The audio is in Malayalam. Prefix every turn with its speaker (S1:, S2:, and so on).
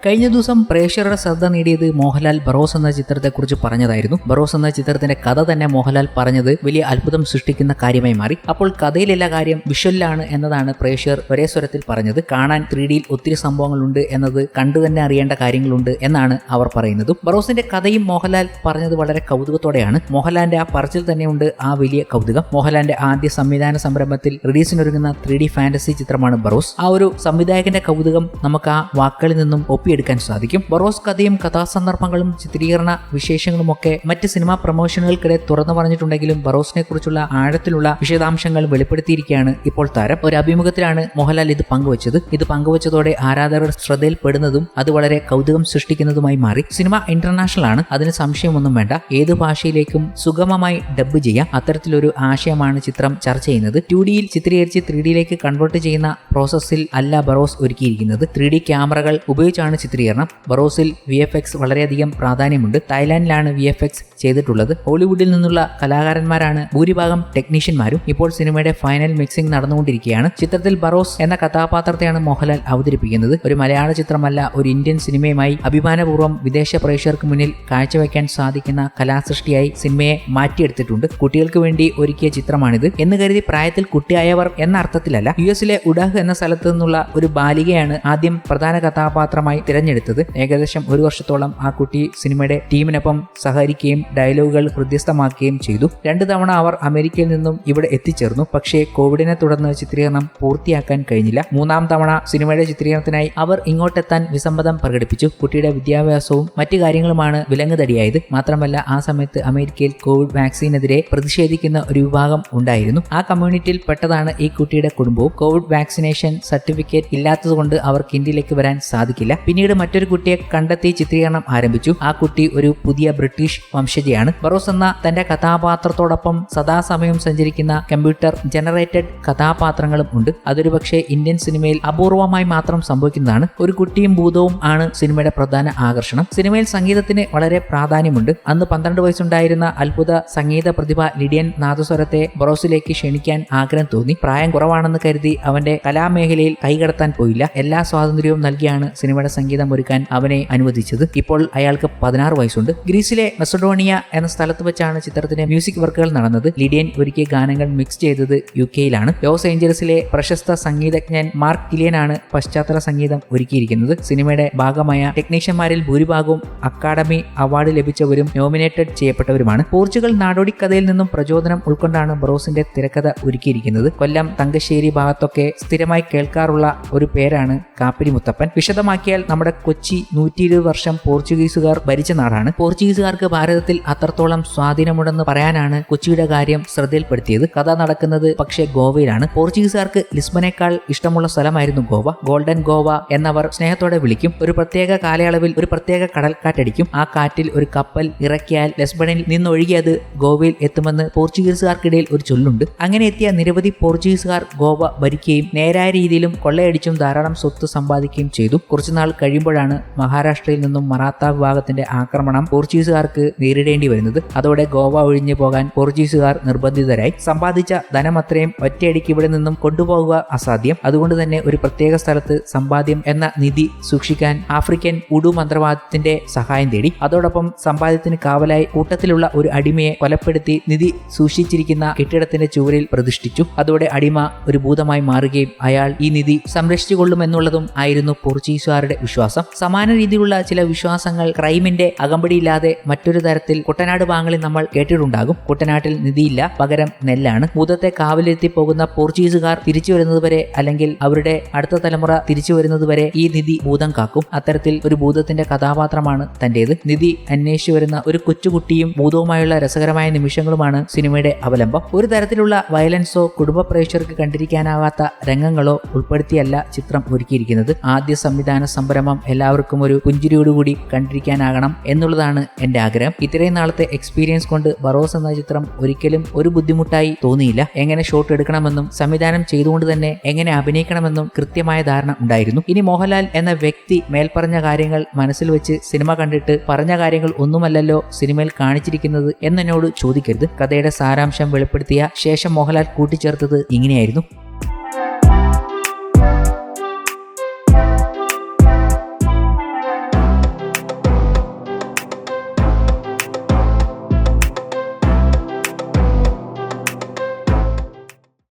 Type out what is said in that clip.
S1: കഴിഞ്ഞ ദിവസം പ്രേക്ഷകരുടെ ശ്രദ്ധ നേടിയത് മോഹൻലാൽ ബറോസ് എന്ന ചിത്രത്തെക്കുറിച്ച് പറഞ്ഞതായിരുന്നു. ബറോസ് എന്ന ചിത്രത്തിന്റെ കഥ തന്നെ മോഹൻലാൽ പറഞ്ഞത് വലിയ അത്ഭുതം സൃഷ്ടിക്കുന്ന കാര്യമായി മാറി. അപ്പോൾ കഥയിലെല്ലാ കാര്യം വിഷ്വലിലാണ് എന്നതാണ് പ്രേക്ഷകർ ഒരേ സ്വരത്തിൽ പറഞ്ഞത്. കാണാൻ ത്രീ ഡിയിൽ ഒത്തിരി സംഭവങ്ങളുണ്ട് എന്നത് കണ്ടു തന്നെ അറിയേണ്ട കാര്യങ്ങളുണ്ട് എന്നാണ് അവർ പറയുന്നത്. ബറോസിന്റെ കഥയും മോഹൻലാൽ പറഞ്ഞത് വളരെ കൗതുകത്തോടെയാണ്. മോഹൻലാലിന്റെ ആ പറച്ചിൽ തന്നെയുണ്ട് ആ വലിയ കൗതുകം. മോഹൻലാലിന്റെ ആദ്യ സംവിധാന സംരംഭത്തിൽ റിലീസിനൊരുങ്ങുന്ന ത്രീ ഡി ഫാന്റസി ചിത്രമാണ് ബറോസ്. ആ ഒരു സംവിധായകന്റെ കൗതുകം നമുക്ക് ആ വാക്കുകളിൽ നിന്നും ഒപ്പിയെടുക്കാൻ സാധിക്കും. ബറോസ് കഥയും കഥാസന്ദർഭങ്ങളും ചിത്രീകരണ വിശേഷങ്ങളുമൊക്കെ മറ്റ് സിനിമാ പ്രമോഷനുകൾക്കിടെ തുറന്നു പറഞ്ഞിട്ടുണ്ടെങ്കിലും ബറോസിനെ കുറിച്ചുള്ള ആഴത്തിലുള്ള വിശദാംശങ്ങൾ വെളിപ്പെടുത്തിയിരിക്കുകയാണ് ഇപ്പോൾ താരം. ഒരു അഭിമുഖത്തിലാണ് മോഹൻലാൽ ഇത് പങ്കുവച്ചത്. ഇത് പങ്കുവച്ചതോടെ ആരാധകർ ശ്രദ്ധയിൽപ്പെടുന്നതും അത് വളരെ കൗതുകം സൃഷ്ടിക്കുന്നതുമായി മാറി. സിനിമ ഇന്റർനാഷണൽ ആണ്. അതിന് സംശയമൊന്നും വേണ്ട. ഏത് ഭാഷയിലേക്കും സുഗമമായി ഡബ്ബ് ചെയ്യാം. അത്തരത്തിലൊരു ആശയമാണ് ചിത്രം ചർച്ച ചെയ്യുന്നത്. ടു ഡിയിൽ ചിത്രീകരിച്ച് ത്രീ ഡിയിലേക്ക് കൺവേർട്ട് ചെയ്യുന്ന പ്രോസസ്സിൽ അല്ല ബറോസ് ഒരുക്കിയിരിക്കുന്നത്. ത്രീ ഡി ക്യാമറകൾ ഉപയോഗിച്ചാണ് ചിത്രീകരണം. ബറോസിൽ വി എഫ് എക്സ് വളരെയധികം പ്രാധാന്യമുണ്ട്. തായ്ലാന്റിലാണ് വി എഫ് എക്സ് ചെയ്തിട്ടുള്ളത്. ഹോളിവുഡിൽ നിന്നുള്ള കലാകാരന്മാരാണ് ഭൂരിഭാഗം ടെക്നീഷ്യന്മാരും. ഇപ്പോൾ സിനിമയുടെ ഫൈനൽ മിക്സിംഗ് നടന്നുകൊണ്ടിരിക്കുകയാണ്. ചിത്രത്തിൽ ബറോസ് എന്ന കഥാപാത്രത്തെയാണ് മോഹൻലാൽ അവതരിപ്പിക്കുന്നത്. ഒരു മലയാള ചിത്രമല്ല ഒരു ഇന്ത്യൻ സിനിമയുമായി അഭിമാനപൂർവം വിദേശ പ്രേക്ഷകർക്ക് മുന്നിൽ കാഴ്ചവെക്കാൻ സാധിക്കുന്ന കലാസൃഷ്ടിയായി സിനിമയെ മാറ്റിയെടുത്തിട്ടുണ്ട്. കുട്ടികൾക്ക് വേണ്ടി ഒരുക്കിയ ചിത്രമാണിത്. എന്ന് കരുതി പ്രായത്തിൽ കുട്ടിയായവർ എന്ന അർത്ഥത്തിലല്ല യു എസിലെ ഉഡാഹ് എന്ന സ്ഥലത്ത് നിന്നുള്ള ഒരു ബാലികയാണ് ആദ്യം പ്രധാന കഥാപാത്രമായി തിരഞ്ഞെടുത്തത്. ഏകദേശം ഒരു വർഷത്തോളം ആ കുട്ടി സിനിമയുടെ ടീമിനൊപ്പം സഹകരിക്കുകയും ഡയലോഗുകൾ ഹൃദ്യസ്ഥമാക്കുകയും ചെയ്തു. രണ്ടു തവണ അവർ അമേരിക്കയിൽ നിന്നും ഇവിടെ എത്തിച്ചേർന്നു. പക്ഷേ കോവിഡിനെ തുടർന്ന് ചിത്രീകരണം പൂർത്തിയാക്കാൻ കഴിഞ്ഞില്ല. മൂന്നാം തവണ സിനിമയുടെ ചിത്രീകരണത്തിനായി അവർ ഇങ്ങോട്ടെത്താൻ വിസമ്മതം പ്രകടിപ്പിച്ചു. കുട്ടിയുടെ വിദ്യാഭ്യാസവും മറ്റു കാര്യങ്ങളുമാണ് വിലങ്ങുതടിയായത്. മാത്രമല്ല ആ സമയത്ത് അമേരിക്കയിൽ കോവിഡ് വാക്സിനെതിരെ പ്രതിഷേധിക്കുന്ന ഒരു വിഭാഗം ഉണ്ടായിരുന്നു. ആ കമ്മ്യൂണിറ്റിയിൽ പെട്ടതാണ് ഈ കുട്ടിയുടെ കുടുംബവും. കോവിഡ് വാക്സിനേഷൻ സർട്ടിഫിക്കറ്റ് ഇല്ലാത്തതുകൊണ്ട് അവർക്ക് ഇന്ത്യയിലേക്ക് വരാൻ സാധിക്കില്ല. പിന്നീട് മറ്റൊരു കുട്ടിയെ കണ്ടെത്തി ചിത്രീകരണം ആരംഭിച്ചു. ആ കുട്ടി ഒരു പുതിയ ബ്രിട്ടീഷ് വംശജയാണ്. ബറോസ് എന്ന തന്റെ കഥാപാത്രത്തോടൊപ്പം സദാസമയം സഞ്ചരിക്കുന്ന കമ്പ്യൂട്ടർ ജനറേറ്റഡ് കഥാപാത്രങ്ങളും ഉണ്ട്. അതൊരു പക്ഷേ ഇന്ത്യൻ സിനിമയിൽ അപൂർവമായി മാത്രം സംഭവിക്കുന്നതാണ്. ഒരു കുട്ടിയും ഭൂതവും ആണ് സിനിമയുടെ പ്രധാന ആകർഷണം. സിനിമയിൽ സംഗീതത്തിന് വളരെ പ്രാധാന്യമുണ്ട്. അന്ന് പന്ത്രണ്ട് വയസ്സുണ്ടായിരുന്ന അത്ഭുത സംഗീത പ്രതിഭ ലിഡിയൻ നാദസ്വരത്തെ ബറോസിലേക്ക് ക്ഷണിക്കാൻ ആഗ്രഹം തോന്നി. പ്രായം കുറവാണെന്ന് കരുതി അവന്റെ കലാമേഖലയിൽ കൈകടത്താൻ പോയില്ല. എല്ലാ സ്വാതന്ത്ര്യവും നൽകിയാണ് സിനിമയുടെ സംഗീതം ഒരുക്കാൻ അവനെ അനുവദിച്ചത്. ഇപ്പോൾ അയാൾക്ക് പതിനാറ് വയസ്സുണ്ട്. ഗ്രീസിലെ മെസഡോണിയ എന്ന സ്ഥലത്ത് വെച്ചാണ് ചിത്രത്തിന്റെ മ്യൂസിക് വർക്കുകൾ നടന്നത്. ലിഡിയൻ ഒരുക്കിയ ഗാനങ്ങൾ മിക്സ് ചെയ്തത് യു കെയിലാണ് ലോസ് ഏഞ്ചൽസിലെ പ്രശസ്ത സംഗീതജ്ഞൻ മാർക്ക് കിലിയനാണ് പശ്ചാത്തല സംഗീതം ഒരുക്കിയിരിക്കുന്നത്. സിനിമയുടെ ഭാഗമായ ടെക്നീഷ്യന്മാരിൽ ഭൂരിഭാഗവും അക്കാദമി അവാർഡ് ലഭിച്ചവരും നോമിനേറ്റഡ് ചെയ്യപ്പെട്ടവരുമാണ്. പോർച്ചുഗൽ നാടോടി കഥയിൽ നിന്നും പ്രചോദനം ഉൾക്കൊണ്ടാണ് ബ്രോസിന്റെ തിരക്കഥ ഒരുക്കിയിരിക്കുന്നത്. കൊല്ലം തങ്കശ്ശേരി ഭാഗത്തൊക്കെ സ്ഥിരമായി കേൾക്കാറുള്ള ഒരു പേരാണ് കാപ്പിരി മുത്തപ്പൻ വിശദമാക്കിയാൽ നമ്മുടെ കൊച്ചി നൂറ്റി ഇരുപത് വർഷം പോർച്ചുഗീസുകാർ ഭരിച്ച നാടാണ്. പോർച്ചുഗീസുകാർക്ക് ഭാരതത്തിൽ അത്രത്തോളം സ്വാധീനമുണ്ടെന്ന് പറയാനാണ് കൊച്ചിയുടെ കാര്യം ശ്രദ്ധയിൽപ്പെടുത്തിയത്. കഥ നടക്കുന്നത് പക്ഷേ ഗോവയിലാണ്. പോർച്ചുഗീസുകാർക്ക് ലിസ്ബനേക്കാൾ ഇഷ്ടമുള്ള സ്ഥലമായിരുന്നു ഗോവ. ഗോൾഡൻ ഗോവ എന്നവർ സ്നേഹത്തോടെ വിളിക്കും. ഒരു പ്രത്യേക കാലയളവിൽ ഒരു പ്രത്യേക കടൽക്കാറ്റടിക്കും. ആ കാറ്റിൽ ഒരു കപ്പൽ ഇറക്കിയാൽ ലിസ്ബണിൽ നിന്നൊഴുകി അത് ഗോവയിൽ എത്തുമെന്ന് പോർച്ചുഗീസുകാർക്കിടയിൽ ഒരു ചൊല്ലുണ്ട്. അങ്ങനെ എത്തിയ നിരവധി പോർച്ചുഗീസുകാർ ഗോവ ഭരിക്കുകയും നേരായ രീതിയിലും കൊള്ളയടിച്ചും ധാരാളം സ്വത്ത് സമ്പാദിക്കുകയും ചെയ്തു. കുറച്ചുനാൾ കഴിയുമ്പോഴാണ് മഹാരാഷ്ട്രയിൽ നിന്നും മറാത്ത വിഭാഗത്തിന്റെ ആക്രമണം പോർച്ചുഗീസുകാർക്ക് നേരിടേണ്ടി വരുന്നത്. അതോടെ ഗോവ ഒഴിഞ്ഞു പോകാൻ പോർച്ചുഗീസുകാർ നിർബന്ധിതരായി. സമ്പാദിച്ച ധനം അത്രയും ഒറ്റയടിക്ക് ഇവിടെ നിന്നും കൊണ്ടുപോകുക അസാധ്യം. അതുകൊണ്ട് തന്നെ ഒരു പ്രത്യേക സ്ഥലത്ത് സമ്പാദ്യം എന്ന നിധി സൂക്ഷിക്കാൻ ആഫ്രിക്കൻ ഉഡു മന്ത്രവാദത്തിന്റെ സഹായം തേടി. അതോടൊപ്പം സമ്പാദ്യത്തിന് കാവലായി കൂട്ടത്തിലുള്ള ഒരു അടിമയെ കൊലപ്പെടുത്തി നിധി സൂക്ഷിച്ചിരിക്കുന്ന കെട്ടിടത്തിന്റെ ചുവരിൽ പ്രതിഷ്ഠിച്ചു. അതോടെ അടിമ ഒരു ഭൂതമായി മാറുകയും അയാൾ ഈ നിധി സംരക്ഷിച്ചുകൊള്ളുമെന്നുള്ളതും ആയിരുന്നു പോർച്ചുഗീസുകാരുടെ വിശ്വാസം. സമാന രീതിയിലുള്ള ചില വിശ്വാസങ്ങൾ ക്രൈമിന്റെ അകമ്പടിയില്ലാതെ മറ്റൊരു തരത്തിൽ കുട്ടനാട് ഭാഗങ്ങളിൽ നമ്മൾ കേട്ടിട്ടുണ്ടാകും. കുട്ടനാട്ടിൽ നിധിയില്ല പകരം നെല്ലാണ്. ഭൂതത്തെ കാവലിലെത്തി പോകുന്ന പോർച്ചുഗീസുകാർ തിരിച്ചു വരുന്നതുവരെ അല്ലെങ്കിൽ അവരുടെ അടുത്ത തലമുറ തിരിച്ചു വരുന്നതുവരെ ഈ നിധി ഭൂതം കാക്കും. അത്തരത്തിൽ ഒരു ഭൂതത്തിന്റെ കഥാപാത്രമാണ് തന്റേത്. നിധി അന്വേഷിച്ചു വരുന്ന ഒരു കൊച്ചുകുട്ടിയും ഭൂതവുമായുള്ള രസകരമായ നിമിഷങ്ങളുമാണ് സിനിമയുടെ അവലംബം. ഒരു തരത്തിലുള്ള വയലൻസോ കുടുംബ പ്രേക്ഷകർക്ക് കണ്ടിരിക്കാനാവാത്ത രംഗങ്ങളോ ഉൾപ്പെടുത്തിയല്ല ചിത്രം ഒരുക്കിയിരിക്കുന്നത്. ആദ്യ സംവിധാന സംരംഭം എല്ലാവർക്കും ഒരു പുഞ്ചിരിയോടുകൂടി കണ്ടിരിക്കാനാകണം എന്നുള്ളതാണ് എന്റെ ആഗ്രഹം. ഇത്രയും നാളത്തെ എക്സ്പീരിയൻസ് കൊണ്ട് ബറോസ് എന്ന ചിത്രം ഒരിക്കലും ഒരു ബുദ്ധിമുട്ടായി തോന്നിയില്ല. എങ്ങനെ ഷോട്ട് എടുക്കണമെന്നും സംവിധാനം ചെയ്തുകൊണ്ട് തന്നെ എങ്ങനെ അഭിനയിക്കണമെന്നും കൃത്യമായ ധാരണ ഉണ്ടായിരുന്നു. ഇനി മോഹൻലാൽ എന്ന വ്യക്തി മേൽപ്പറഞ്ഞ കാര്യങ്ങൾ മനസ്സിൽ വെച്ച് സിനിമ കണ്ടിട്ട് പറഞ്ഞ കാര്യങ്ങൾ ഒന്നുമല്ലല്ലോ സിനിമയിൽ കാണിച്ചിരിക്കുന്നത് എന്നോട് ചോദിക്കരുത്. കഥയുടെ സാരാംശം വെളിപ്പെടുത്തിയ ശേഷം മോഹൻലാൽ കൂട്ടിച്ചേർത്തത് ഇങ്ങനെയായിരുന്നു.